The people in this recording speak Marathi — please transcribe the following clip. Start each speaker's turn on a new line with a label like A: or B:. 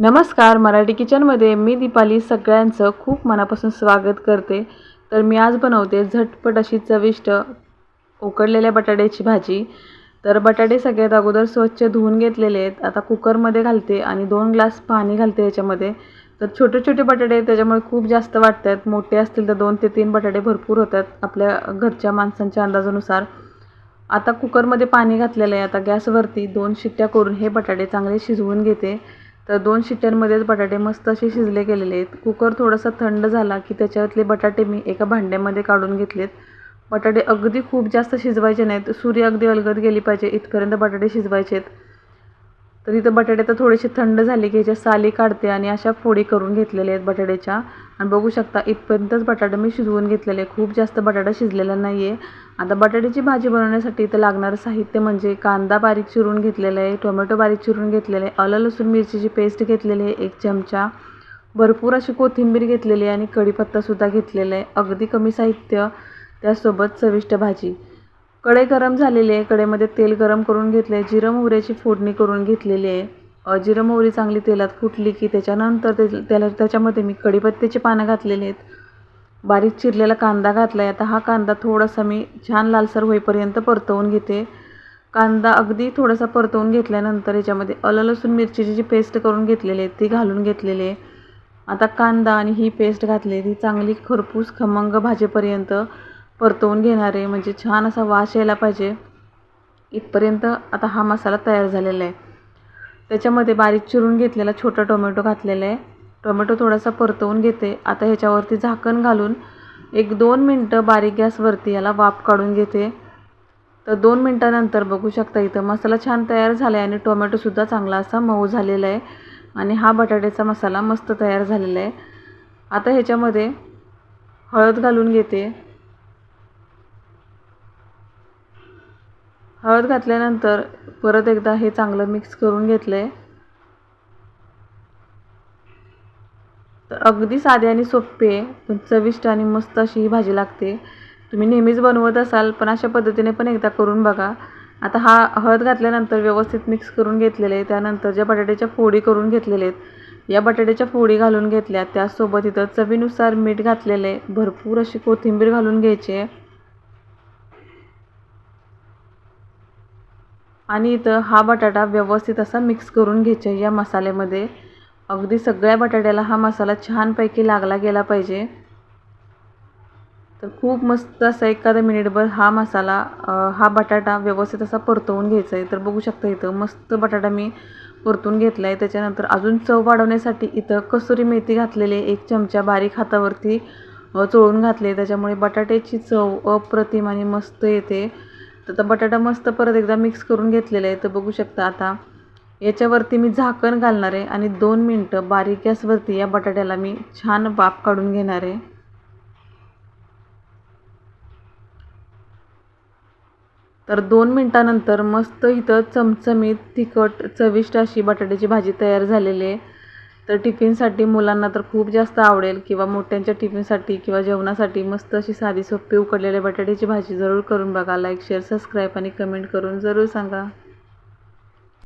A: नमस्कार मराठी किचनमध्ये मी दीपाली सगळ्यांचं खूप मनापासून स्वागत करते. तर मी आज बनवते झटपट अशी चविष्ट उकडलेल्या बटाट्याची भाजी. तर बटाटे सगळ्यात अगोदर स्वच्छ धुवून घेतलेले आहेत. आता कुकरमध्ये घालते आणि दोन ग्लास पाणी घालते याच्यामध्ये. तर छोटे छोटे बटाटे त्याच्यामुळे खूप जास्त वाटतात. मोठे असतील तर दोन ते तीन बटाटे भरपूर होतात आपल्या घरच्या माणसांच्या अंदाजानुसार. आता कुकरमध्ये पाणी घातलेलं आहे. आता गॅसवरती दोन शिट्ट्या करून हे बटाटे चांगले शिजवून घेते. तर दोन शिट्ट्यांमध्येच बटाटे मस्त असे शिजले गेलेले आहेत. कुकर थोडासा थंड झाला की त्याच्यातले बटाटे मी एका भांड्यामध्ये काढून घेतलेत. बटाटे अगदी खूप जास्त शिजवायचे नाहीत. सूर्य अगदी अलगद गेली पाहिजे इथपर्यंत बटाटे शिजवायचे आहेत. तर इथं बटाटे तर थोडेसे थंड झाले की ह्याच्या साली काढते आणि अशा फोडी करून घेतलेल्या आहेत बटाट्याच्या. आणि बघू शकता इथपर्यंतच बटाटा मी शिजवून घेतलेले. आहे खूप जास्त बटाटा शिजलेला नाही आहे आता बटाट्याची भाजी बनवण्यासाठी इथं लागणारं साहित्य म्हणजे कांदा बारीक चिरून घेतलेला आहे टोमॅटो बारीक चिरून घेतलेलं आहे आलं लसूण मिरचीची पेस्ट घेतलेली आहे एक चमचा. भरपूर अशी कोथिंबीर घेतलेली आहे आणि कढीपत्तासुद्धा घेतलेला आहे. अगदी कमी साहित्य त्यासोबत चविष्ट भाजी. कढई गरम झालेली आहे. कढईमध्ये तेल गरम करून घेतले आहे जिरं मोहऱ्याची फोडणी करून घेतलेली आहे. जिरं मोहरी चांगली तेलात फुटली की त्याच्यानंतर ते त्याला त्याच्यामध्ये मी कढीपत्त्याची पानं घातलेली आहेत. बारीक चिरलेला कांदा घातला आहे आता हा कांदा थोडासा मी छान लालसर होईपर्यंत परतवून घेते. कांदा अगदी थोडासा परतवून घेतल्यानंतर याच्यामध्ये अलं लसूण मिरचीची जी पेस्ट करून घेतलेली आहे ती घालून घेतलेली आहे. आता कांदा आणि ही पेस्ट घातली ती चांगली खरपूस खमंग भाजेपर्यंत परतवून घेणार आहे. म्हणजे छान असा वास यायला पाहिजे. इथपर्यंत आता हा मसाला तयार झालेला आहे. त्याच्यामध्ये बारीक चिरून घेतलेला छोटा टोमॅटो घातलेला आहे. टोमॅटो थोडासा परतवून घेते. आता ह्याच्यावरती झाकण घालून एक दोन मिनटं बारीक गॅसवरती याला वाफ काढून घेते. तर दोन मिनटानंतर बघू शकता इथं मसाला छान तयार झाला आहे आणि टोमॅटोसुद्धा चांगला असा मऊ झालेला आहे. आणि हा बटाट्याचा मसाला मस्त तयार झालेला आहे. आता ह्याच्यामध्ये हळद घालून घेते. हळद घातल्यानंतर परत एकदा हे चांगलं मिक्स करून घेतलं आहे तर अगदी साधे आणि सोपे आहे पण चविष्ट आणि मस्त अशी ही भाजी लागते. तुम्ही नेहमीच बनवत असाल पण अशा पद्धतीने पण एकदा करून बघा. आता हा हळद घातल्यानंतर व्यवस्थित मिक्स करून घेतलेले आहे. त्यानंतर ज्या बटाट्याच्या फोडी करून घेतलेल्या आहेत या बटाट्याच्या फोडी घालून घेतल्या. त्यासोबत इथं चवीनुसार मीठ घातलेले आहे. भरपूर अशी कोथिंबीर घालून घ्यायची आहे. आणि इथं हा बटाटा व्यवस्थित असा मिक्स करून घ्यायचा या मसाल्यामध्ये. अगदी सगळ्या बटाट्याला हा मसाला छानपैकी लागला गेला पाहिजे. तर खूप मस्त असा एखादा मिनिटभर हा मसाला हा बटाटा व्यवस्थित असा परतवून घ्यायचा आहे. तर बघू शकता इथं मस्त बटाटा मी परतून घेतला आहे. त्याच्यानंतर अजून चव वाढवण्यासाठी इथं कसुरी मेथी घातलेली एक चमचा बारीक हातावरती चोळून घातले त्याच्यामुळे बटाट्याची चव अप्रतिम आणि मस्त येते. तर आता बटाटा मस्त परत एकदा मिक्स करून घेतलेला आहे. तर बघू शकता आता याच्यावरती मी झाकण घालणार आहे आणि दोन मिनटं बारीक गॅसवरती या बटाट्याला मी छान वाफ काढून घेणार आहे. तर दोन मिनटानंतर मस्त इथं चमचमीत तिखट चविष्ट अशी बटाट्याची भाजी तयार झालेली आहे. तर टिफिनसाठी मुलांना तर खूप जास्त आवडेल किंवा मोठ्यांच्या टिफिनसाठी किंवा जेवणासाठी मस्त अशी साधी सोपी उकडलेल्या बटाट्याची भाजी जरूर करून बघा. लाईक शेअर सबस्क्राईब आणि कमेंट करून जरूर सांगा.